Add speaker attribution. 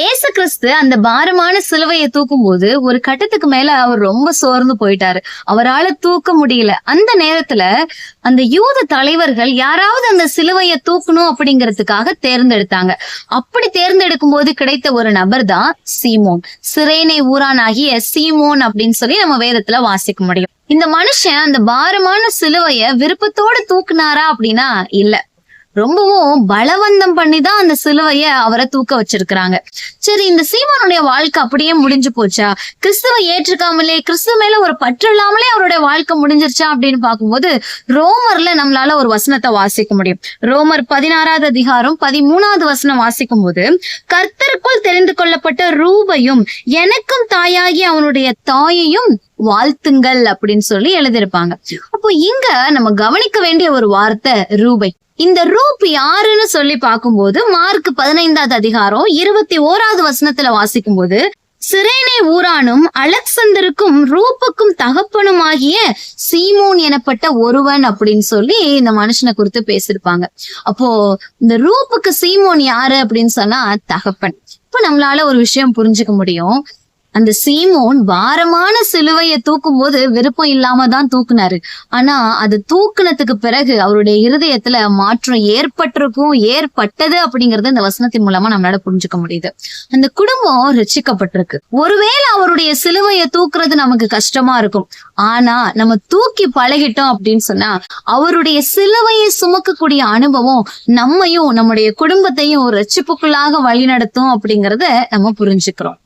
Speaker 1: ஏசு கிறிஸ்து அந்த பாரமான சிலுவையை தூக்கும் போது ஒரு கட்டத்துக்கு மேல அவர் ரொம்ப சோர்ந்து போயிட்டாரு. அவரால தூக்க முடியல. அந்த நேரத்துல அந்த யூத தலைவர்கள் யாராவது அந்த சிலுவையை தூக்கணும் அப்படிங்கிறதுக்காக தேர்ந்தெடுத்தாங்க. அப்படி தேர்ந்தெடுக்கும் போது கிடைத்த ஒரு நபர் தான் சீமோன். சிரேனை ஊரானாகிய சீமோன் அப்படின்னு சொல்லி நம்ம வேதத்துல வாசிக்க முடியும். இந்த மனுஷன் அந்த பாரமான சிலுவைய விருப்பத்தோட தூக்குனாரா அப்படின்னா இல்ல. ரொம்பவும் பலவந்தம் பண்ணி தான் அந்த சிலுவைய அவரை தூக்க வச்சிருக்கிறாங்க. சரி இந்த சீமானுடைய வாழ்க்கை அப்படியே முடிஞ்சு போச்சா? கிறிஸ்துவை ஏற்றுக்காமலே கிறிஸ்துவ மேல ஒரு பற்று இல்லாமலே அவருடைய வாழ்க்கை முடிஞ்சிருச்சா அப்படின்னு பார்க்கும்போது ரோமர்ல நம்மளால ஒரு வசனத்தை வாசிக்க முடியும். ரோமர் பதினாறாவது அதிகாரம் பதிமூணாவது வசனம் வாசிக்கும் போது கர்த்தருக்குள் தெரிந்து கொள்ளப்பட்ட ரூபையும் எனக்கும் தாயாகி அவனுடைய தாயையும் வாழ்த்துங்கள் அப்படின்னு சொல்லி எழுதியிருப்பாங்க. அப்போ இங்க நம்ம கவனிக்க வேண்டிய ஒரு வார்த்தை ரூபை. இந்த ரூப் யாருன்னு சொல்லி பார்க்கும்போது மார்க் பதினைந்தாவது அதிகாரம் இருபத்தி ஓராவது வசனத்துல வாசிக்கும் போது சிரேனே ஊரானும் அலெக்சந்தருக்கும் ரூப்புக்கும் தகப்பனுமாகிய சீமோன் எனப்பட்ட ஒருவன் அப்படின்னு சொல்லி இந்த மனுஷனை குறித்து பேசியிருப்பாங்க. அப்போ இந்த ரூப்புக்கு சீமோன் யாரு அப்படின்னு சொன்னா தகப்பன். இப்ப நம்மளால ஒரு விஷயம் புரிஞ்சுக்க முடியும். அந்த சீமோன் பாரமான சிலுவையை தூக்கும் போது விருப்பம் இல்லாம தான் தூக்குனாரு. ஆனா அது தூக்குனதுக்கு பிறகு அவருடைய இருதயத்துல மாற்றம் ஏற்பட்டிருக்கும் ஏற்பட்டது அப்படிங்கறது இந்த வசனத்தின் மூலமா நம்மளால புரிஞ்சுக்க முடியுது. அந்த குடும்பம் ரட்சிக்கப்பட்டிருக்கு. ஒருவேளை அவருடைய சிலுவையை தூக்குறது நமக்கு கஷ்டமா இருக்கும். ஆனா நம்ம தூக்கி பழகிட்டோம் அப்படின்னு சொன்னா அவருடைய சிலுவையை சுமக்கக்கூடிய அனுபவம் நம்மையும் நம்முடைய குடும்பத்தையும் ரட்சிப்புக்குள்ளாக வழிநடத்தும் அப்படிங்கறத நம்ம புரிஞ்சுக்கிறோம்.